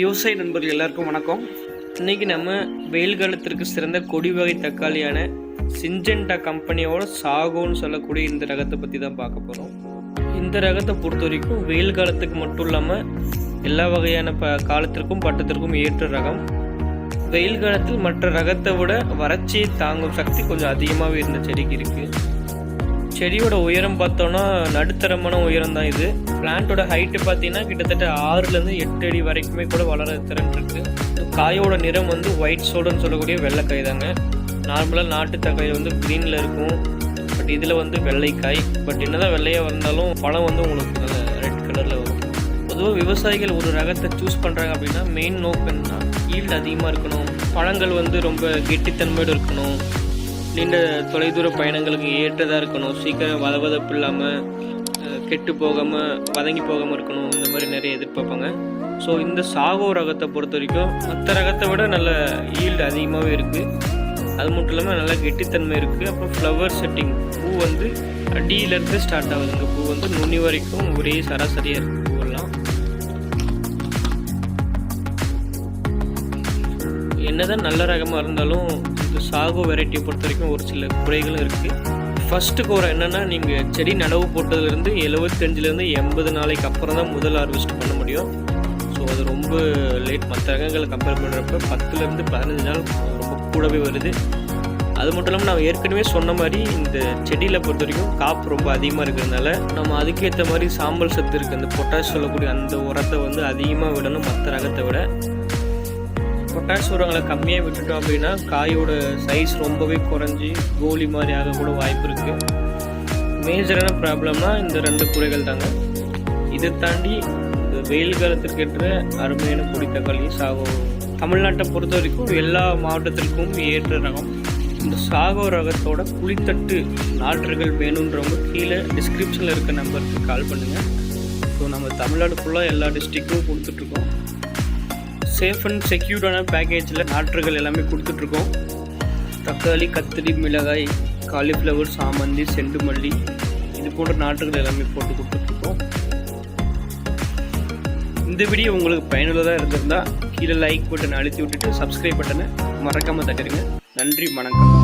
விவசாய நண்பர்கள் எல்லாருக்கும் வணக்கம். இன்னைக்கு நம்ம வெயில் காலத்திற்கு சிறந்த கொடி வகை தக்காளியான சிஞ்சென்டா கம்பெனியோட சாகோன்னு சொல்லக்கூடிய இந்த ரகத்தை பற்றி தான் பார்க்க போகிறோம் இந்த ரகத்தை பொறுத்த வரைக்கும் வெயில் காலத்துக்கு மட்டும் இல்லாமல் எல்லா வகையான ப காலத்திற்கும் பட்டத்திற்கும் ஏற்ற ரகம். வெயில் காலத்தில் மற்ற ரகத்தை விட வறட்சியை தாங்கும் சக்தி கொஞ்சம் அதிகமாகவே இருந்த செடிக்கு இருக்குது செடியோட உயரம் பார்த்தோன்னா நடுத்தரமான உயரம் தான் இது. பிளான்ட்டோட ஹைட்டு பார்த்தீங்கன்னா கிட்டத்தட்ட ஆறுலேருந்து எட்டு அடி வரைக்குமே கூட வளர திறன் இருக்கு. காயோட நிறம் வந்து ஒயிட் சோடுன்னு சொல்லக்கூடிய வெள்ளைக்காய் தாங்க. நார்மலாக நாட்டு தக்காய் வந்து க்ரீனில் இருக்கும். பட் இதில் வந்து வெள்ளைக்காய். பட் என்னதான் வெள்ளையாக வந்தாலும் பழம் வந்து உங்களுக்கு நல்ல ரெட் கலரில் வரும். பொதுவாக விவசாயிகள் ஒரு ரகத்தை சூஸ் பண்ணுறாங்க அப்படின்னா மெயின் நோக்கம் ஈல்டு அதிகமாக இருக்கணும். பழங்கள் வந்து ரொம்ப கெட்டித்தன்மையோடு இருக்கணும். நீண்ட தொலைதூர பயணங்களுக்கு ஏற்றதாக இருக்கணும். சீக்கிரம் வதவதப்பு இல்லாமல் கெட்டு போகாமல் வதங்கி போகாமல் இருக்கணும். இந்த மாதிரி நிறைய எதிர்பார்ப்பாங்க. ஸோ இந்த சாகோ ரகத்தை பொறுத்த வரைக்கும் மற்ற ரகத்தை விட நல்ல ஈல்டு அதிகமாகவே இருக்குது அது மட்டும் இல்லாமல் நல்ல கெட்டித்தன்மை இருக்குது அப்புறம் ஃப்ளவர் செட்டிங் பூ வந்து அடியிலேருந்து ஸ்டார்ட் ஆகுதுங்க. பூ வந்து நுனி வரைக்கும் ஒரே சராசரியாக இருக்குது என்னதான் நல்ல ரகமாக இருந்தாலும் இந்த சாகோ வெரைட்டியை பொறுத்த வரைக்கும் ஒரு சில குறைகளும் இருக்குது ஃபஸ்ட்டு குறை என்னென்னா நீங்கள் செடி நடவு போட்டதுலேருந்து எழுபத்தஞ்சிலேருந்து எண்பது நாளைக்கு அப்புறம் தான் முதல் ஹார்வெஸ்ட் பண்ண முடியும். ஸோ அது ரொம்ப லேட் மற்ற ரகங்களை கம்பேர் பண்ணுறப்ப பத்துலேருந்து பதினஞ்சு நாள் ரொம்ப கூடவே வருது. அது மட்டும் இல்லாமல் நான் ஏற்கனவே சொன்ன மாதிரி இந்த செடியில் பொறுத்த வரைக்கும் காப்பு ரொம்ப அதிகமாக இருக்கிறதுனால நம்ம அதுக்கேற்ற மாதிரி சாம்பல் சத்து இருக்குது அந்த பொட்டாஷ் சொல்லக்கூடிய அந்த உரத்தை வந்து அதிகமாக விடணும் மற்ற ரகத்தை விட. பொட்டாஷ் உரங்களை கம்மியாக விட்டுட்டோம் அப்படின்னா காயோட சைஸ் ரொம்பவே குறைஞ்சி கோலி மாதிரி ஆக கூட வாய்ப்பு இருக்குது மேஜரான ப்ராப்ளம்னா இந்த ரெண்டு குறைகள் தாங்க. இதை தாண்டி இந்த வெயில் காலத்துக்கு ஏற்ற அருமையான பொடி தக்காளி சாகோ தமிழ்நாட்டை பொறுத்த வரைக்கும் எல்லா மாவட்டத்திற்கும் ஏற்ற ரகம். இந்த சாகோ ரகத்தோட புளித்தட்டு நாற்றுகள் வேணுன்றவங்க கீழே டிஸ்கிரிப்ஷனில் இருக்க நம்பருக்கு கால் பண்ணுங்கள் ஸோ நம்ம தமிழ்நாடு ஃபுல்லாக எல்லா டிஸ்ட்ரிக்டும் கொடுத்துட்ருக்கோம் சேஃப் அண்ட் செக்யூர்டான பேக்கேஜில் நாற்றுகள் எல்லாமே கொடுத்துட்ருக்கோம். தக்காளி கத்திரி மிளகாய் காலிஃப்ளவர் சாமந்தி செண்டு மல்லி இது போன்ற நாற்றுகள் எல்லாமே போட்டு கொடுத்துட்ருக்கோம். இந்த வீடியோ உங்களுக்கு பயனுள்ளதாக இருந்திருந்தால் கீழே லைக் பட்டன் அழுத்தி விட்டுட்டு சப்ஸ்கிரைப் பட்டனை மறக்காமல் தட்டுருங்க நன்றி வணக்கம்.